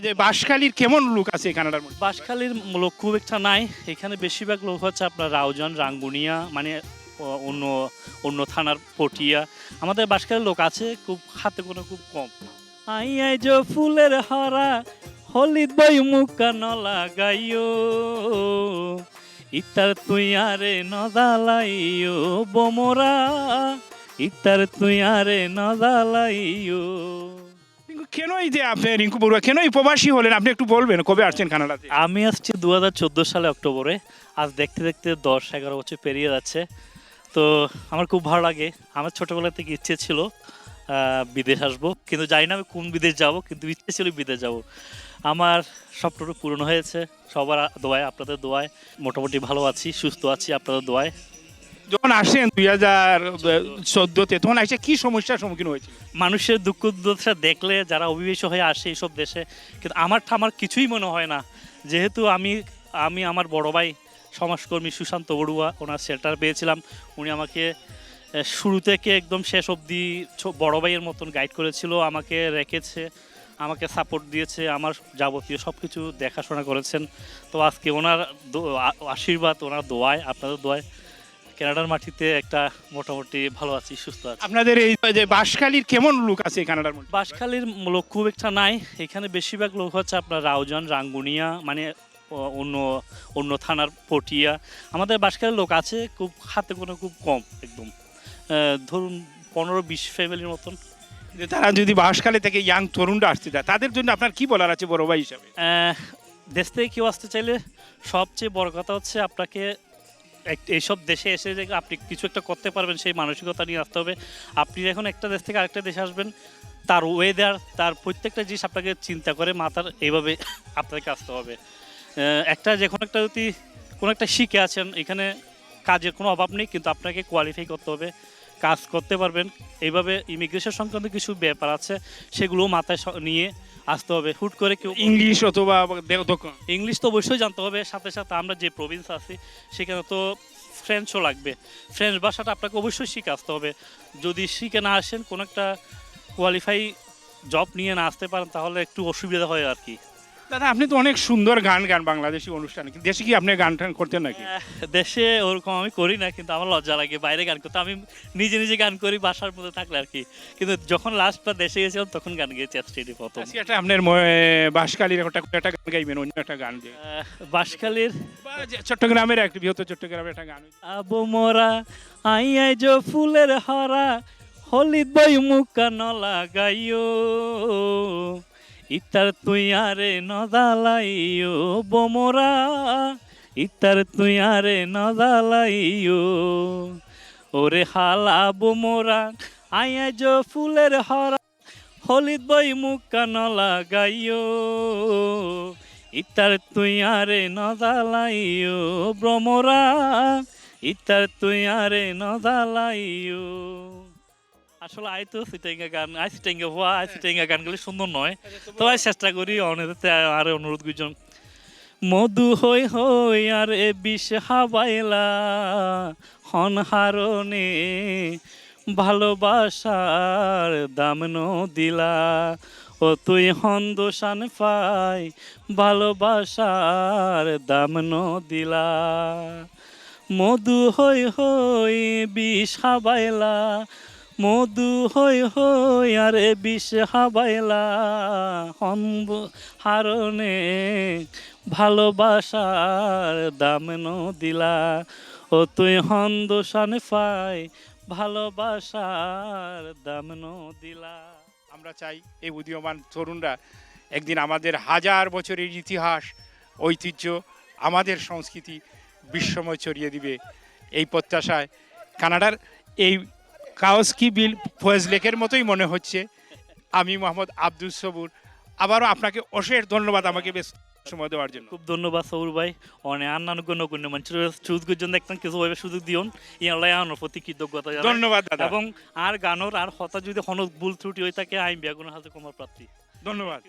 যে বাঁশখালীর কেমন লোক আছে কানাডার মধ্যে? বাঁশখালীর লোক খুব একটা নাই। এখানে বেশিরভাগ লোক হচ্ছে আপনার রাউজান, রাঙ্গুনিয়া মানে অন্য অন্য থানার পটিয়া। আমাদের বাঁশখালীর লোক আছে, খুব হাতে কোনো খুব কম। আই আই, যে ফুলের হরা, হলিদ বই মুখা নলা গাইও ইতার তুই আরে নদালাইও বমরা। ইতার তুই আরে নদালাইও কেন এই যে আপনি রিঙ্কু বড়ুয়া কেন এই প্রবাসী হলেন? আপনি একটু বলবেন, কবে আসছেন কানাডাতে? আমি আসছি দু হাজার চোদ্দ সালে অক্টোবরে। আজ দেখতে দেখতে দশ এগারো বছর পেরিয়ে যাচ্ছে। তো আমার খুব ভালো লাগে। আমার ছোটবেলা থেকে ইচ্ছে ছিল বিদেশ আসব। কিন্তু জানি না আমি কোন বিদেশ যাব, কিন্তু ইচ্ছে ছিল বিদেশ যাব। আমার স্বপ্নটা পূরণ হয়েছে। সবার দোয়ায়, আপনাদের দোয়ায়। মোটামুটি ভালো আছি, সুস্থ আছি আপনাদের দোয়ায়। যখন আসেন দুই হাজার চোদ্দতে, তখন এসে কি সমস্যার সম্মুখীন হয়েছিল মানুষের দুঃখ দুর্দশা দেখলে যারা অভিবেশ হয়ে আসে এইসব দেশে, কিন্তু আমার আমার কিছুই মনে হয় না। যেহেতু আমি আমি আমার বড় ভাই সমাজকর্মী সুশান্ত বড়ুয়া, ওনার শেল্টার পেয়েছিলাম। উনি আমাকে শুরু থেকে একদম শেষ অবধি বড় ভাইয়ের মতন গাইড করেছিল, আমাকে রেখেছে, আমাকে সাপোর্ট দিয়েছে, আমার যাবতীয় সব কিছু দেখাশোনা করেছেন। তো আজকে ওনার আশীর্বাদ, ওনার দোয়ায়, আপনাদের দোয়ায় কানাডার মাটিতে একটা মোটামুটি ভালো আছি সুস্থ আছি। আপনাদের এই যে বাঁশখালীর কেমন লোক আছে কানাডার মধ্যে? বাঁশখালীর লোক খুব একটা নাই। এখানে বেশিরভাগ লোক হচ্ছে আপনার রাউজান রাঙ্গুনিয়া মানে অন্য অন্য থানার পটিয়া। আমাদের বাঁশখালীর লোক আছে খুব হাতে কোনো খুব কম একদম। ধরুন পনেরো বিশ ফ্যামিলির মতন। তারা যদি বাঁশখালী থেকে ইয়াং তরুণরা আসতে চায় তাদের জন্য আপনার কি বলার আছে বড় ভাই হিসাবে? দেশ থেকে কেউ আসতে চাইলে সবচেয়ে বড় কথা হচ্ছে আপনাকে এইসব দেশে এসে যে আপনি কিছু একটা করতে পারবেন, সেই মানসিকতা নিয়ে আসতে হবে। আপনি এখন একটা দেশ থেকে আরেকটা দেশে আসবেন, তার ওয়েদার তার প্রত্যেকটা জিনিস আপনাকে চিন্তা করে মাথার এইভাবে আপনাকে আসতে হবে। একটা যে কোনো একটা যদি কোনো একটা শিখে আছেন, এখানে কাজের কোনো অভাব নেই, কিন্তু আপনাকে কোয়ালিফাই করতে হবে। কাজ করতে পারবেন। এইভাবে ইমিগ্রেশন সংক্রান্ত কিছু ব্যাপার আছে সেগুলো মাথায় নিয়ে আসতে হবে। হুট করে কেউ ইংলিশ অথবা ইংলিশ তো অবশ্যই জানতে হবে। সাথে সাথে আমরা যে প্রভিন্স আছি সেখানে তো ফ্রেঞ্চও লাগবে। ফ্রেঞ্চ ভাষাটা আপনাকে অবশ্যই শিখে আসতে হবে। যদি শিখে না আসেন কোনো একটা কোয়ালিফাই জব নিয়ে না আসতে পারেন তাহলে একটু অসুবিধা হয় আর কি। দাদা আপনি তো অনেক সুন্দর গান গান বাংলাদেশি অনুষ্ঠানে। দেশে কি আপনি গান টান করতেন নাকি? দেশে ওরকম আমি করি না কিন্তু আমার লজ্জা লাগে বাইরে গান করতে। আমি নিজে নিজে গান করি বাসার মধ্যে থাকলে আর কি। কিন্তু যখন লাস্টবার দেশে গেছিলাম তখন গান গেয়েছি স্টেডি প্রথম। একটা আপনার বাঁশখালীর একটা একটা গান গাইবেন অন্য একটা গান যে আহ, বাঁশখালীর? চট্টগ্রামের একটা বৃহত্তর চট্টগ্রামের একটা গান। আবু মোরা আই আই যে ফুলের হরা হলিদ বই মুখা নলা গাইও। ইতার তুই আরে নদালাইও বোমরা, ইতার তুই আরে নদালাইও ওরে হালা বোমরা আই যে ফুলের হরা হলিদ বই মুখা নলা গাইও ইতার তুই আরে নদালাইও ভ্রমরা ইতার তুই আরে নদালাইও আসলে আই তো গান আই সিটেঙ্গা হওয়া আই সিটেঙ্গা গানগুলি সুন্দর নয়। তো আমি চেষ্টা করি অনেকতে আর অনুরোধ করছেন মধু হই হই আর এ বিষ হাবাইলা হন হারনে ভালোবাসার দাম দিলা ও তুই হন্দোসান পাই ভালোবাসার দাম দিলা মধু হই হই বিষ হাবাইলা মধু হই হই আরে বিষ হাবাইলা। হম্ব হারণে ভালোবাসার দাম দিলা ও তুই হন্দোসান পাই ভালোবাসার দাম দিলা আমরা চাই এই উদীয়মান তরুণরা একদিন আমাদের হাজার বছরের ইতিহাস, ঐতিহ্য, আমাদের সংস্কৃতি বিশ্বময় ছড়িয়ে দিবে এই প্রত্যাশায়। কানাডার এই কাওসকি বিল ফয়েজ লেকের মতোই মনে হচ্ছে। আমি মোহাম্মদ আব্দুল সবুর। আবারও আপনাকে অশেষ ধন্যবাদ আমাকে বেশ সময় দেওয়ার জন্য। খুব ধন্যবাদ সৌর ভাই। অনেক আন্নানুগ্য নগণ্য মানুষের সুযোগের জন্য একদম কিছু ভাবে সুযোগ দিওন ইয়ালাই আনোর প্রতি কৃতজ্ঞতা ধন্যবাদ দাদা। এবং আর গানোর আর হতা যদি হন ভুল ত্রুটি হয়ে থাকে আইন বিয়াগুনের হাতে কমার প্রাপ্তি। ধন্যবাদ।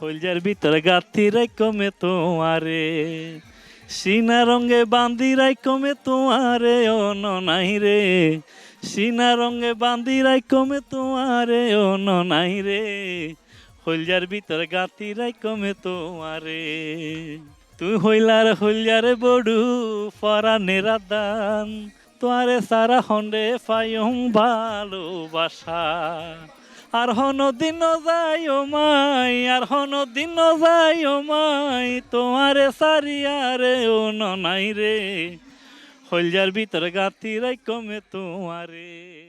হলজার ভিতর গাতি রাই কমে তোমারে সিনা রঙে বান্দি রাই কমে তোমারে অন নাই রে। সিনা রঙে বান্দি রাই কমে তোমারে, ও নাই রে। হলজার ভিতর গাতি রাই কমে তোমারে। তুই হইলার হলজার বড়ু পরাণেরা দান তোয়ারে সারা হন্ডে পাইম ভালোবাসা আর হন দিন যাই ও মাই, আর হন দিন যাই ও মাই তোমারে সারিয়ারে ও ননাই রে। হলজার ভিতর গাতি রাই কমে তোমারে।